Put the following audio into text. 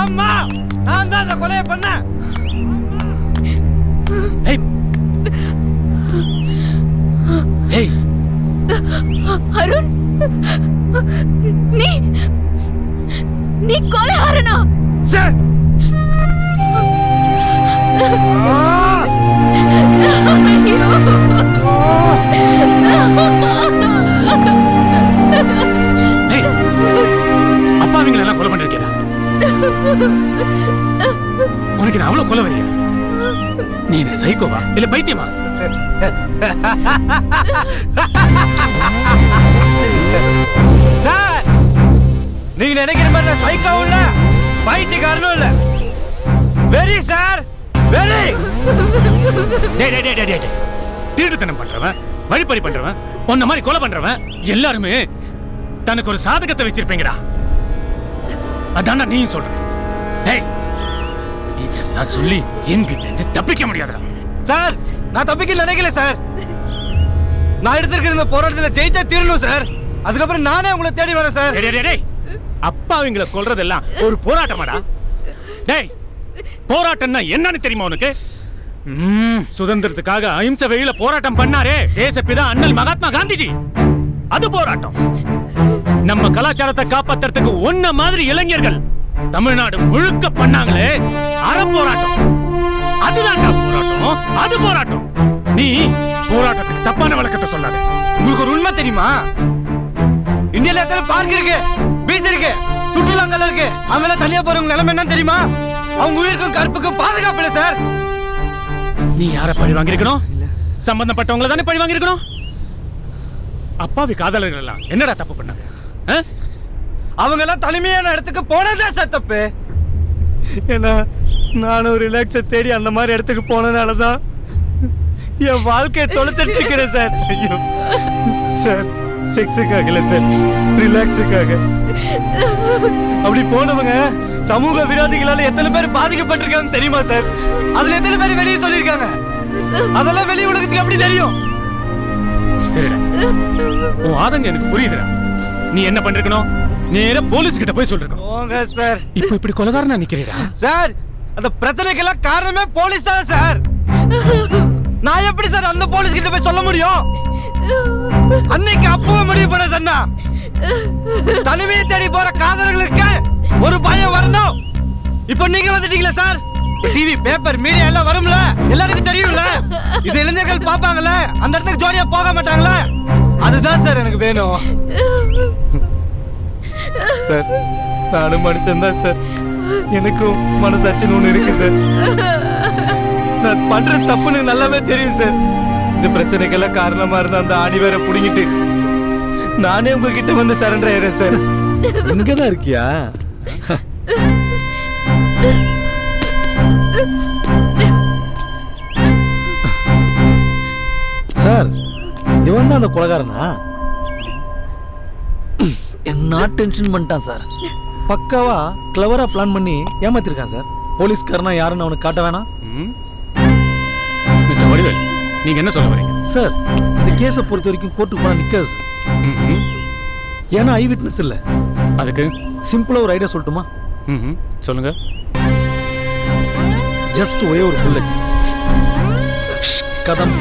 ஆமா நான் தான் அந்த கொலையை பண்ணேன். அருண் நீ நீ கொலைகாரனா? சார் அப்பாவிங்களை எல்லாம் கொலை பண்ணிருக்கேடா. உனக்கு நான் அவ்வளவு கொலை வரியா நீ என்ன சைக்கோவா இல்ல பைத்தியமா? சார் நீங்க நினைக்கிற மாதிரி நான் சைக்காவும் இல்ல பைத்தியக்காரனும் இல்ல. வெரி சார் வெரி டேய் டேய் டேய் டேய் டேய். திருட்டுத்தனம் பண்றவன் வழிப்பறி பண்றவன் உன்ன மாதிரி கொலை பண்றவன் எல்லாருமே தனக்கு ஒரு சாதகத்தை வச்சிருப்பீங்கடா. அதான்டா நீயும் சொல்ற. ஏய் இதெல்லாம் சொல்லி என்கிட்ட இருந்து தப்பிக்க முடியாதுடா. சார் நான் தப்பிக்க நினைக்கல சார். நான் எடுத்திருக்கிற இந்த போராட்டத்தில் ஜெயிச்சா தீரணும் சார். அதுக்கப்புறம் நானே உங்களை தேடி வரேன் சார். டேய். அப்பாவிங்களை கொல்றதெல்லாம் ஒரு போராட்டமாடா. டேய் போராட்டம்னா என்னன்னு தெரியுமா உனக்கு? ம், சுதந்திரத்துக்காக அஹிம்சை வழியில போராட்டம் பண்ணாரே. தேசப்பிதா அண்ணல் மகாத்மா காந்திஜி. அது போராட்டம். நம்ம கலாச்சாரத்தை காப்பாத்துறதுக்கு ஒன்ன மாதிரி இளைஞர்கள் தமிழ்நாடு முழுக்க பண்ணாங்களே அற போராட்டம். அதுதான்டா போராட்டம். அது போராட்டம். நீ போராட்டத்துக்கு தப்பான வழக்கத்தை சொல்லாத. உங்களுக்கு ஒரு உண்மை தெரியுமா? இந்தியால எத்தனை பார்க் இருக்கு? பீச் இருக்கு. சுற்றுலாங்கல் இருக்கு. அவங்க தனியா போறவங்க நிலைமை என்ன தெரியுமா? அவங்க உயிருக்கும் கற்புக்கும் பாதுகாப்பு இல்லை சார். நீ யார பழி வாங்கியிருக்கணும்? சம்பந்தப்பட்டவங்கள தானே பழி வாங்கியிருக்கணும்? அப்பாவி காதலர்கள் எல்லாம் என்னடா தப்பு பண்ணாங்க? அவங்க எல்லாம் தனிமையான இடத்துக்கு போனதே சார் தப்பு. ஏன்னா நானும் ரிலாக்ஸை தேடி அந்த மாதிரி இடத்துக்கு போனதுனால தான் என் வாழ்க்கையை தொலைச்சிட்டு இருக்கிறேன் சார். ஐயோ. Sir செக்ஸுக்காகல sir. ரிலாக்ஸுக்காக அப்படி போனவங்க சமூக விரோதிகளால எத்தனை பேர் பாதிக்கப்பட்டிருக்காங்க தெரியுமா சார்? அதுல எத்தனை பேர் வெளியே சொல்லியிருக்காங்க? அதெல்லாம் வெளி உலகத்துக்கு எப்படி தெரியும்? சரிடா. உன் எனக்கு புரியுதுடா. நீ என்ன பண்ணிருக்கணும்? நேரா போலீஸ் கிட்ட போய் சொல்லிருக்கணும். போங்க சார் இப்போ இப்படி கொலகாரனா நிக்கிறீடா? சார் அந்த பிரச்சனைக்கெல்லாம் காரணமே போலீஸ் தான் சார் நான் எப்படி சார் அந்த போலீஸ் கிட்ட போய் சொல்ல முடியும்? அன்னைக்கு அப்பவே முடிவு பண்ண சொன்னா தனிமையை தேடி போற காதலர்களுக்கு ஒரு பயம் வரணும். இப்போ நீங்க வந்துட்டீங்களா சார் டிவி பேப்பர் மீடியா எல்லாம் வரும்ல? எல்லாருக்கும் தெரியும்ல? இது இளைஞர்கள் பாப்பாங்கல்ல அந்த இடத்துக்கு ஜோடியா போக மாட்டாங்களா? அதுதான் சார் எனக்கு வேணும். சார் நானும் மனுஷன் தான் சார். எனக்கும் மனசாட்சின்னு ஒண்ணு இருக்கு சார். நான் பண்ற தப்புன்னு நல்லாவே தெரியும் சார். இந்த பிரச்சனைக்கெல்லாம் காரணமா இருந்த அந்த ஆணி வேற புடுங்கிட்டு நானே உங்ககிட்ட வந்து சரண்டர் ஆயிடுறேன் சார். இங்கதான் இருக்கியா? இவன் தான் அந்த கொலகாரனா? என்ன டென்ஷன் பண்ணிட்டான் சார். பக்காவா கிளவரா பிளான் பண்ணி ஏமாத்திருக்கான் சார். போலீஸ்காரனா யாருன்னு அவனுக்கு காட்ட வேணாம்? மிஸ்டர் வடிவேல் நீங்க என்ன சொல்ல வரீங்க? சார் இந்த கேஸை பொறுத்த வரைக்கும் கோர்ட்டுக்கு போனா நிக்காது. ஏன்னா ஐ விட்னஸ் இல்ல. அதுக்கு? சிம்பிளா ஒரு ஐடியா சொல்லட்டுமா. சொல்லுங்க. ஜஸ்ட் ஒரே ஒரு புல்லட் கதம்